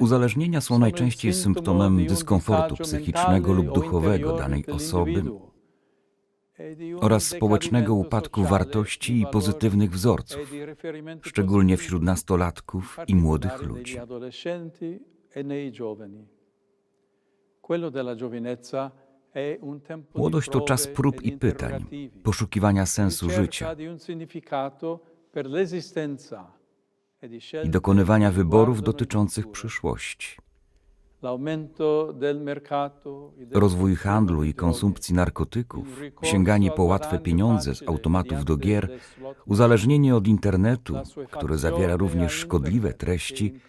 Uzależnienia są najczęściej symptomem dyskomfortu psychicznego lub duchowego danej osoby oraz społecznego upadku wartości i pozytywnych wzorców, szczególnie wśród nastolatków i młodych ludzi. Młodość to czas prób i pytań, poszukiwania sensu życia i dokonywania wyborów dotyczących przyszłości. Rozwój handlu i konsumpcji narkotyków, sięganie po łatwe pieniądze z automatów do gier, uzależnienie od internetu, które zawiera również szkodliwe treści,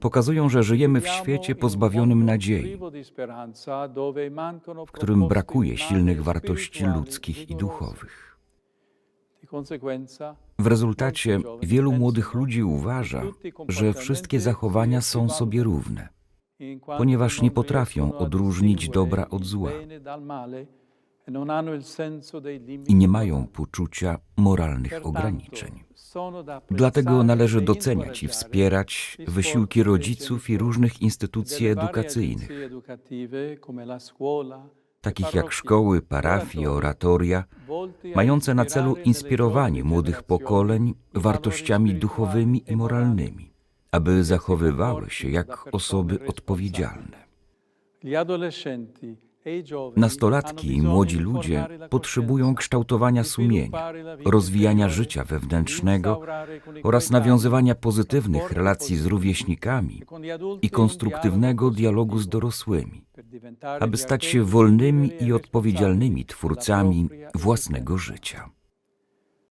pokazują, że żyjemy w świecie pozbawionym nadziei, w którym brakuje silnych wartości ludzkich i duchowych. W rezultacie wielu młodych ludzi uważa, że wszystkie zachowania są sobie równe, ponieważ nie potrafią odróżnić dobra od zła i nie mają poczucia moralnych ograniczeń. Dlatego należy doceniać i wspierać wysiłki rodziców i różnych instytucji edukacyjnych, takich jak szkoły, parafie, oratoria, mające na celu inspirowanie młodych pokoleń wartościami duchowymi i moralnymi, aby zachowywały się jak osoby odpowiedzialne. Nastolatki i młodzi ludzie potrzebują kształtowania sumienia, rozwijania życia wewnętrznego oraz nawiązywania pozytywnych relacji z rówieśnikami i konstruktywnego dialogu z dorosłymi, aby stać się wolnymi i odpowiedzialnymi twórcami własnego życia.